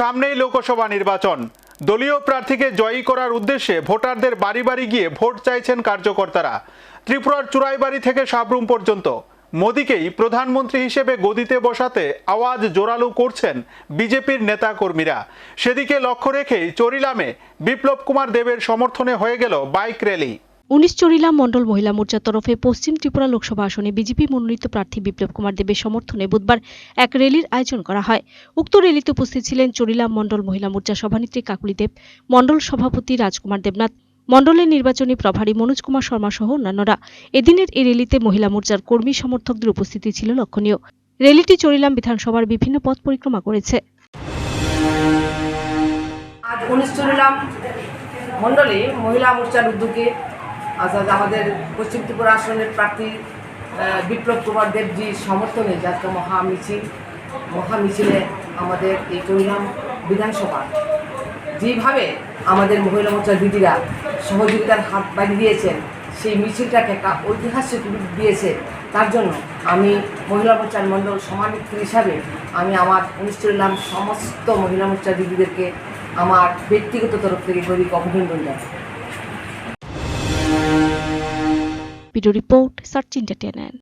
সামনেই লোকসভা নির্বাচন। দলীয় প্রার্থীকে জয়ী করার উদ্দেশ্যে ভোটারদের বাড়ি বাড়ি গিয়ে ভোট চাইছেন কার্যকর্তারা। ত্রিপুরার চুরাইবাড়ি থেকে সাবরুম পর্যন্ত। মোদীকেই প্রধানমন্ত্রী হিসেবে গদিতে বসাতে আওয়াজ জোরালো করছেন বিজেপির নেতা কর্মীরা সেদিকে লক্ষ্য রেখেই চরিলামে বিপ্লব কুমার দেবের সমর্থনে হয়ে গেল বাইক র্যালি। উনিশ চরিলাম মণ্ডল মহিলা মোর্চার তরফে পশ্চিম ত্রিপুরা লোকসভা আসনে বিজেপি মনোনীত প্রার্থী বিপ্লব কুমার দেবের সমর্থনে বুধবার এক র্যালির আয়োজন করা হয়। উক্ত র্যালিতে উপস্থিত ছিলেন চরিলাম মণ্ডল মহিলা মোর্চা সভানেত্রী কাকুলি দেব, মণ্ডল সভাপতি রাজকুমার দেবনাথ, মণ্ডলের নির্বাচনী প্রভারী মনোজ কুমার শর্মা সহ অন্যান্যরা। এদিনের এই র্যালিতে মহিলা মোর্চার কর্মী সমর্থকদের উপস্থিতি ছিল লক্ষণীয়। র্যালিটি চরিলাম বিধানসভার বিভিন্ন পথ পরিক্রমা করেছে। মণ্ডলে মহিলা মোর্চার উদ্যোগে আজ আমাদের পশ্চিম ত্রিপুরা আসনের প্রার্থী বিপ্লব কুমার দেবজির সমর্থনে যাতে মহা মিছিল মহা মিছিলে আমাদের এই চলিলাম বিধানসভা। যেভাবে আমাদের মহিলা মোর্চার দিদিরা সহযোগিতার হাত বাড়িয়ে দিয়েছেন, সেই মিছিলটাকে একটা ঐতিহাসিক রূপ দিয়েছে, তার জন্য আমি মহিলা মোর্চার মণ্ডল সমানেত্রী হিসাবে আমি আমার অনুষ্ঠান সমস্ত মহিলা মোর্চার দিদিদেরকে আমার ব্যক্তিগত তরফ থেকে গরিব অভিনন্দন জানাই। Video report search entertainment